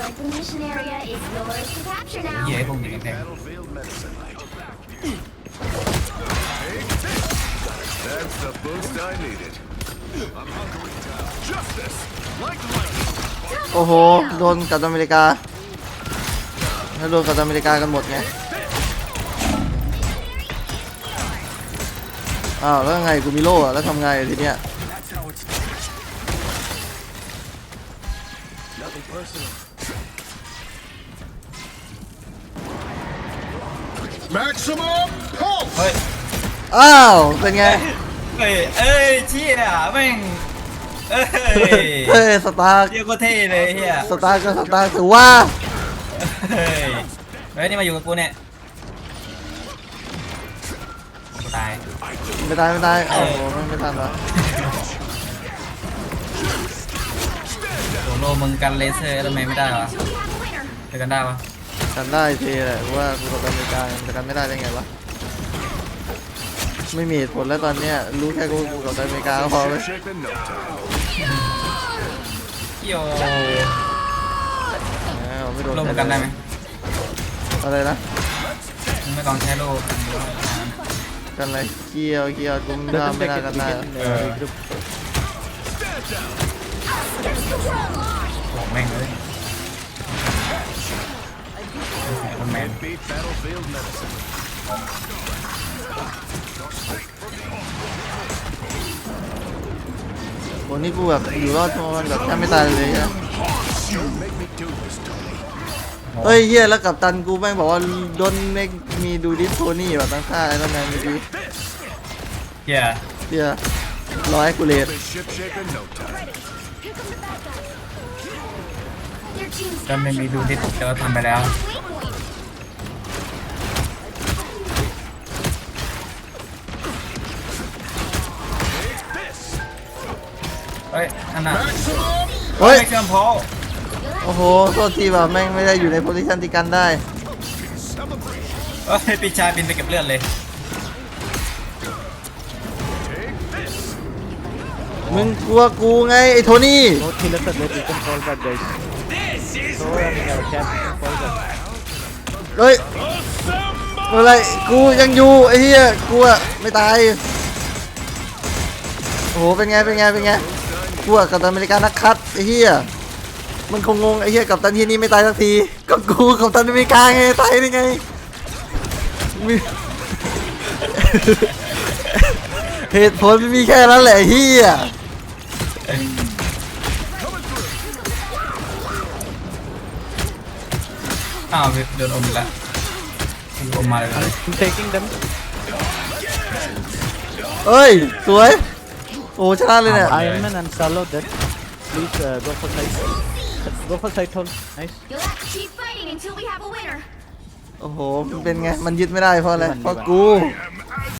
like the mission area is yours to capture เหี้ย now. ไอ้พวกนี้แพง Battlefield medicine. That's the boost I needed. I'm hunkering down. Justice, like lightning. โอ้โห โดนกับอเมริกา แล้วโดนกับอเมริกากันหมดไง อ้าวแล้วไงกูมีโล่อะแล้วทำไงทีเนี้ย Maximum pulse. เฮ้ย อ้าว เป็นไง เอ้ยเอ้ยเชี่ยแม่งเอ้ยเฮ้ย สตาร์เรียกว่าเท่เลยเฮียสตาร์ก็สตาร์ถือว่า เฮ้ยเฮ้ยนี่มาอยู่กับกูเนี่ยกูตาย ไม่ได้ไม่ได้โอ้โหมันไม่ทันวะโซโลมึงกันเลเซอร์ทำไมไม่ได้วะ Till we have a winner. จะกันได้ปะ กันได้ทีแหละว่ากูกับอเมริกามันจะกันไม่ได้ได้ไงวะไม่มีเหตุผลแล้วตอนเนี้ยรู้แค่กูกูกับอเมริกาก็พอเลย Ship in no time. โยอ้าวไม่โดนโลมึงกันได้ไหมอะไรนะมึงไม่ลองใช้โลกันอะไรเคียวเคียวกูไม่ได้ไม่ได้กันได้ คอมเมน Beat battlefield medicine. วันนี้กูแบบอยู่รอดมามันแบบแทบไม่ตายเลยนะ Make me do this, Tony. เฮ้ยเฮียแล้วกับตันกูแม่งบอกว่าโดนเมกมีดูดิสโทนี่แบบตั้งค่าไอ้นั่นแมนมีดีเฮียเฮียร้อยกูเลต This ship shape in no time. Your team's ก็ไม่มีดูที่แต่ว่าทำไปแล้ว weak point. เฮ้ยนั่นน่ะเฮ้ย ไม่เชื่อมพอโอ้โหโทษทีแบบแม่งไม่ได้อยู่ในโพซิชันที่กันได้ เฮ้ยปีชายบินไปเก็บเลือดเลยมึงกลัวกูไงไอ้โทนี่ No killer sir, let we can call back guys. So running our chat, we can call back. เฮ้ยอะไรกูยังอยู่ไอ้เหี้ยกูอะไม่ตาย โอ้โหเป็นไงเป็นไงเป็นไง กูอะกับตันอเมริกานักคัดไอ้เหี้ยมันคงงงไอ้เหี้ยกับตันที่นี่ไม่ตายสักทีก็กูกับตันอเมริกาไงตายได้ไงมีเหตุผลมีแค่นั้นแหละเหี้ยอ้าวโดนอมแล้วอมมาเลย taking them. เอ้ย สวย โอ้ชนะเลยเนี่ย Ah, Iron Man and Salo dead. Please uh, go for side. Go for side hold. Nice. You'll have to keep fighting until we have a winner. โอ้โหมันเป็นไง มันยึดไม่ได้เพราะอะไร เพราะกู